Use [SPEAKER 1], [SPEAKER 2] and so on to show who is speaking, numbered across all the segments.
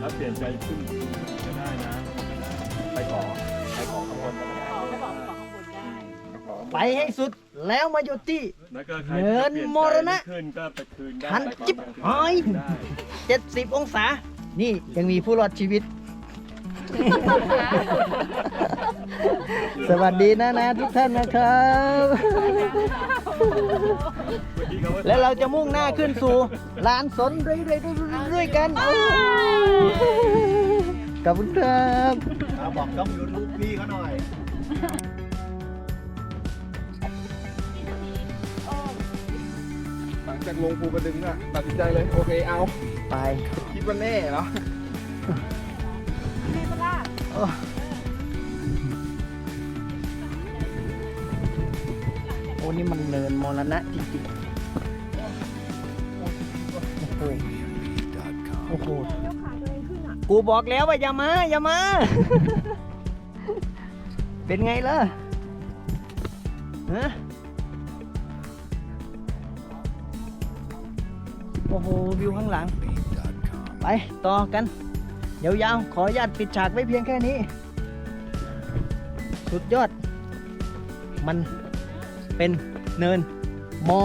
[SPEAKER 1] แล้วเปลี่ยนใจขึ้นก็ได้นะไปขอไปขอข้างบนก็ได้
[SPEAKER 2] ขอเขาบอกขอข้างบนได้
[SPEAKER 1] ขอ
[SPEAKER 3] ไปให้สุดแล้วมาหยุดที่
[SPEAKER 1] แล้วก็ใคร
[SPEAKER 3] เงิน
[SPEAKER 1] จะปลี่ยใจ
[SPEAKER 3] มรณะ
[SPEAKER 1] ขึ้นก็ไปคืนได้
[SPEAKER 3] ทัน
[SPEAKER 1] ไปขอ
[SPEAKER 3] จิ๊บ
[SPEAKER 1] คืน
[SPEAKER 3] หาย
[SPEAKER 1] ได้
[SPEAKER 3] 70 องศา นี่ยังมีผู้รอดชีวิต สวัสดีนะนะทุกท่านนะครับ
[SPEAKER 1] เมื่อกี้เขาว่า
[SPEAKER 3] แล้วเราจะมุ่งหน้าขึ้นสู่ลานสนเรื่อยๆด้วยกันโอ้ขอบคุณครับ
[SPEAKER 4] เอาบอกช่องยูทูบพี่เขาหน่อย
[SPEAKER 5] หลังจากลงภูกระดึงอะตัดสินใจเลย โอเคเอา
[SPEAKER 3] ไป
[SPEAKER 5] คิดว่าแน่เหรอ
[SPEAKER 2] ให้ปะล่ะ
[SPEAKER 3] โอ้โอ้นี่มันเนินมรณะจริงๆโอ้โหโอ้โห
[SPEAKER 2] แล้วขาตัวเองขึ้นอะ
[SPEAKER 3] กูบอกแล้วว่าอย่ามา อย่ามา เป็นไงล่ะฮะโอ้โห วิวข้างหลัง ไป ต่อกัน ยาวๆ ขออนุญาตปิดฉากไว้เพียงแค่นี้ สุดยอด มันเป็นเนินมอ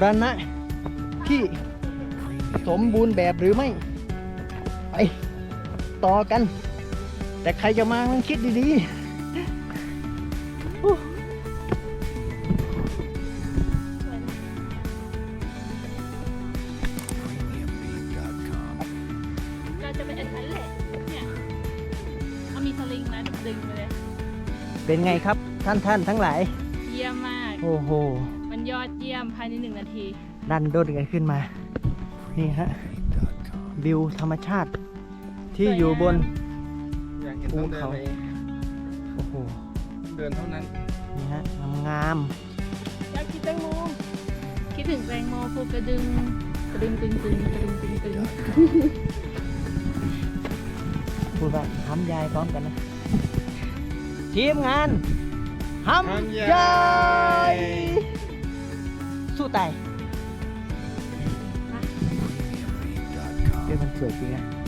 [SPEAKER 3] รณะ ที่สมบูรณ์แบบหรือไม่ ไป ต่อกัน แต่ใครจะมาต้องคิดดีๆ
[SPEAKER 2] จะเป็นอันนั้นแหละ เนี่ยเอามีสลิงนะดึงไปเลย
[SPEAKER 3] เป็นไงครับท่านท่านๆทั้งหลาย
[SPEAKER 2] เยี่ยมมาก
[SPEAKER 3] โอ้โห
[SPEAKER 2] มันยอดเยี่ยมภายในหนึ่งนาที
[SPEAKER 3] ดันด้นกันขึ้นมา นี่ฮะ วิวธรรมชาติ ที่อยู่บน
[SPEAKER 5] อยากเห็นต้องเดินไปเอง
[SPEAKER 3] โอ้โห
[SPEAKER 5] เดินเท่านั้น
[SPEAKER 3] นี่ฮะงาม
[SPEAKER 2] อยากกินแตงโมคิดถึงแตงโมภูกระดึงกระดึงตึงตึงกระดึงตึงตึง
[SPEAKER 3] ๆ พูดว่าทำยายพร้อมกันนะ ทีมงานทำยายสู้ตายเฮ้ยมันสวยจริงนะ